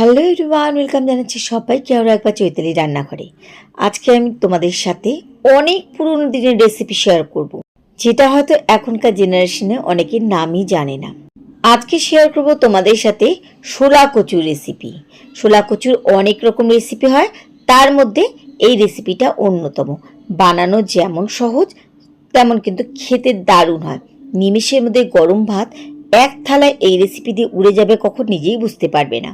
Hello everyone, welcome জানাচ্ছি সবাইকে আরও একবার চৈতালি রান্নাঘরে। আজকে আমি তোমাদের সাথে অনেক পুরনো দিনের রেসিপি শেয়ার করব, যেটা হয়তো এখনকার জেনারেশনে অনেকের নামই জানে না। আজকে শেয়ার করব তোমাদের সাথে শোলা কচুর রেসিপি শোলা কচুর অনেক রকম রেসিপি হয়, তার মধ্যে এই রেসিপিটা অন্যতম। বানানো যেমন সহজ, তেমন কিন্তু খেতে দারুণ হয়। নিমিষের মধ্যে গরম ভাত এক থালায় এই রেসিপি দিয়ে উড়ে যাবে কখন নিজেই বুঝতে পারবে না।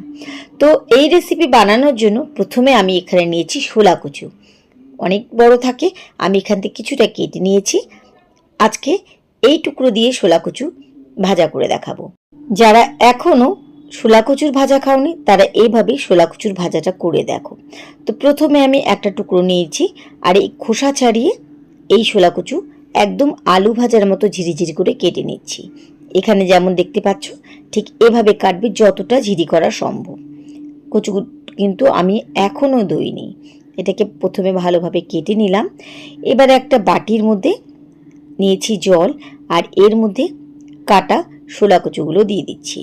তো এই রেসিপি বানানোর জন্য প্রথমে আমি এখানে নিয়েছি শোলা কচু। অনেক বড় থাকে, আমি এখান থেকে কিছুটা কেটে নিয়েছি। আজকে এই টুকরো দিয়ে শোলা কচু ভাজা করে দেখাবো। যারা এখনও শোলা কচুর ভাজা খাওনি, তারা এইভাবেই শোলা কচুর ভাজাটা করে দেখো। তো প্রথমে আমি একটা টুকরো নিয়েছি, আর এই খোসা ছাড়িয়ে এই শোলা কচু একদম আলু ভাজার মতো ঝিরিঝিরি করে কেটে নিচ্ছি। এখানে যেমন দেখতে পাচ্ছ, ঠিক এভাবে কাটবে যতটা ঝিরি করা সম্ভব। কচু কিন্তু আমি এখনও দইনি এটাকে প্রথমে ভালোভাবে কেটে নিলাম। এবার একটা বাটির মধ্যে নিয়েছি জল আর এর মধ্যে কাটা শোলা কচুগুলো দিয়ে দিচ্ছি।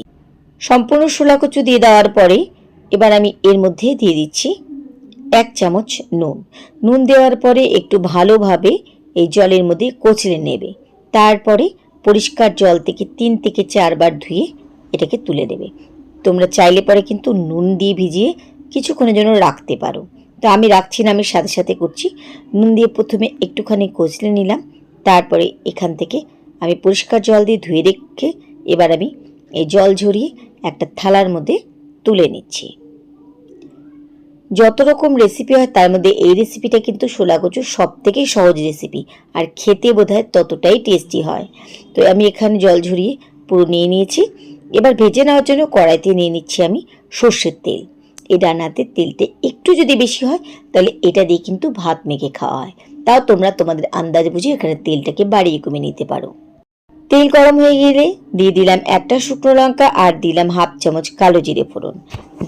সম্পূর্ণ শোলা কচু দিয়ে দেওয়ার পরে এবার আমি এর মধ্যে দিয়ে দিচ্ছি এক চামচ নুন। নুন দেওয়ার পরে একটু ভালোভাবে এই জলের মধ্যে কচলে নেবে। তারপরে পরিষ্কার জল থেকে তিন থেকে চারবার ধুয়ে এটাকে তুলে দেবে। তোমরা চাইলে পরে কিন্তু নুন দিয়ে ভিজিয়ে কিছুক্ষণের জন্য রাখতে পারো। তো আমি রাখছি না, আমি সাথে সাথে করছি। নুন দিয়ে প্রথমে একটুখানি কচলে নিলাম। তারপরে এখান থেকে আমি পরিষ্কার জল দিয়ে ধুয়ে রেখে এবার আমি এই জল ঝরিয়ে একটা থালার মধ্যে তুলে নিচ্ছি। যত রকম রেসিপি হয়, তার মধ্যে এই রেসিপিটা কিন্তু শোলা কচুর সব থেকে সহজ রেসিপি আর খেতে বোধহয় ততটাই টেস্টি হয়। তো আমি এখানে জল ঝরিয়ে পুরো নিয়ে নিয়েছি। এবার ভেজে নেওয়ার জন্য কড়াইতে নিয়ে নিচ্ছি আমি সর্ষের তেল। এই রান্নাতে তেলটা একটু যদি বেশি হয়, তাহলে এটা দিয়ে কিন্তু ভাত মেখে খাওয়া হয়। তাও তোমরা তোমাদের আন্দাজ বুঝে এখানে তেলটাকে বাড়িয়ে কমে নিতে পারো। তেল গরম হয়ে গেলে দিয়ে দিলাম একটা শুকনো লঙ্কা আর দিলাম হাফ চামচ কালো জিরে ফোড়ন।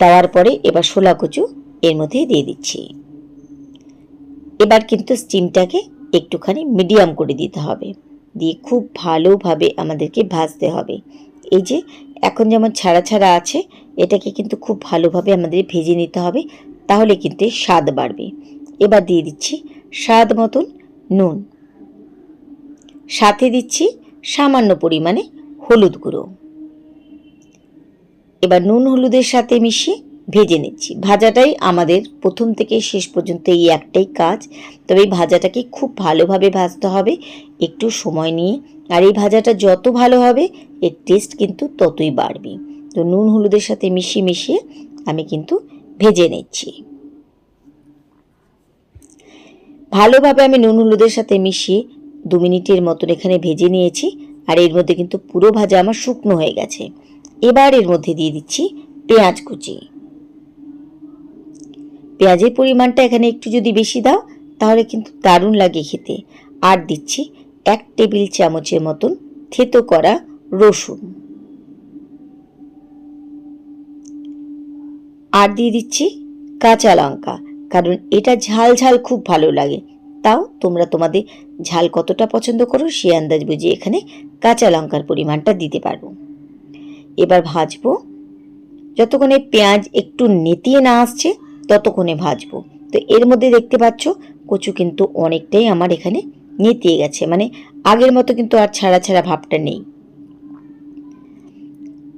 দেওয়ার পরে এবার শোলা কচু এর মধ্যে দিয়ে দিচ্ছি। এবার কিন্তু স্টিমটাকে একটুখানি মিডিয়াম করে দিতে হবে। দিয়ে খুব ভালোভাবে আমাদেরকে ভাজতে হবে। এই যে, এখন যেমন ছাড়া ছাড়া আছে, এটাকে কিন্তু খুব ভালোভাবে আমাদের ভেজে নিতে হবে, তাহলে কিন্তু স্বাদ বাড়বে। এবার দিয়ে দিচ্ছি স্বাদ মতন নুন। সাথে দিচ্ছি সামান্য পরিমাণে হলুদ গুঁড়ো। এবার নুন হলুদের সাথে মিশিয়ে ভেজে নিচ্ছি। ভাজাটাই আমাদের প্রথম থেকে শেষ পর্যন্ত এই একটাই কাজ। তবে এই ভাজাটাকে খুব ভালোভাবে ভাজতে হবে, একটু সময় নিয়ে। আর এই ভাজাটা যত ভালো হবে, এর টেস্ট কিন্তু ততই বাড়বে। তো নুন হলুদের সাথে মিশিয়ে মিশিয়ে আমি কিন্তু ভেজে নিচ্ছি। ভালোভাবে আমি নুন হলুদের সাথে মিশিয়ে দু মিনিটের মতন এখানে ভেজে নিয়েছি। আর এর মধ্যে কিন্তু পুরো ভাজা আমার শুকনো হয়ে গেছে। এবার এর মধ্যে দিয়ে দিচ্ছি পেঁয়াজ কুচি। পেঁয়াজের পরিমাণটা এখানে একটু যদি বেশি দাও, তাহলে কিন্তু দারুণ লাগে খেতে। আর দিচ্ছি এক টেবিল চামচের মতন থেতো করা রসুন। আর দিয়ে দিচ্ছি কাঁচা লঙ্কা, কারণ এটা ঝাল ঝাল খুব ভালো লাগে। তাও তোমরা তোমাদের ঝাল কতটা পছন্দ করো, সে আন্দাজ বুঝে এখানে কাঁচা লঙ্কার পরিমাণটা দিতে পারব। এবার ভাজবো। যতক্ষণে পেঁয়াজ একটু নেতিয়ে না আসছে ততক্ষণে ভাজবো। তো এর মধ্যে দেখতে পাচ্ছ, কচু কিন্তু অনেকটাই আমার এখানে নেতিয়ে গেছে। মানে আগের মতো কিন্তু আর ছাড়া ছাড়া ভাবটা নেই।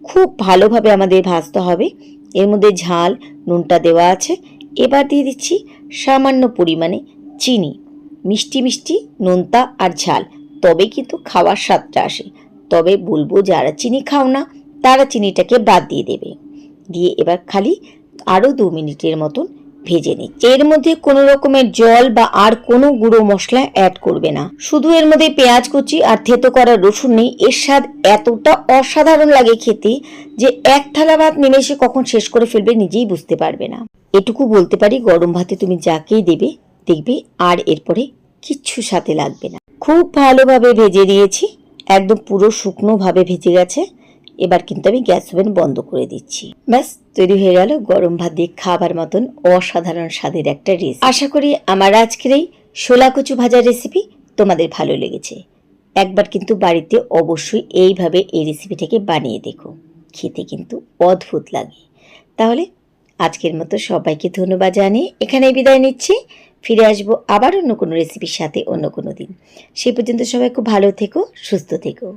খুব ভালোভাবে আমাদের ভাজতে হবে। এর মধ্যে ঝাল, নুনটা দেওয়া আছে। এবার দিয়ে দিচ্ছি সামান্য পরিমাণে চিনি। মিষ্টি মিষ্টি নোনতা আর ঝাল। তবে কিন্তু খাওয়ার স্বাদটা আসে। তবে বলব, যারা চিনি খাও না, তারা চিনিটাকে বাদ দিয়ে দেবে। দিয়ে এবার খালি আরও দু মিনিটের মতন ভেজে নিই। এর মধ্যে কোনো রকমের জল বা আর কোনো গুঁড়ো মশলা অ্যাড করবে না। শুধু এর মধ্যে পেঁয়াজ কুচি আর থেতো করা রসুন নেই। এর স্বাদ এতটা অসাধারণ লাগে খেতে যে এক থালা ভাত নিমেষে কখন শেষ করে ফেলবে নিজেই বুঝতে পারবে না। এটুকু বলতে পারি, গরম ভাতে তুমি যাকেই দেবে, দেখবে আর এরপরে কিচ্ছু সাথে লাগবে না। খুব ভালোভাবে ভেজে দিয়েছি। একদম পুরো শুকনোভাবে ভেজে গেছে। এবার কিন্তু আমি গ্যাস ওভেন বন্ধ করে দিচ্ছি। ব্যাস, তৈরি হয়ে গেল গরম ভাত দিয়ে খাবার মতন অসাধারণ স্বাদের একটা রেসিপি আশা করি আমার আজকের এই শোলা কচু ভাজার রেসিপি তোমাদের ভালো লেগেছে। একবার কিন্তু বাড়িতে অবশ্যই এইভাবে এই রেসিপিটাকে বানিয়ে দেখো। খেতে কিন্তু অদ্ভুত লাগে। তাহলে আজকের মতো সবাইকে ধন্যবাদ জানিয়ে এখানেই বিদায় নিচ্ছি। ফিরে আসব আবার অন্য কোনো রেসিপির সাথে অন্য কোনো দিন। সে পর্যন্ত সবাই খুব ভালো থেকো, সুস্থ থেকো।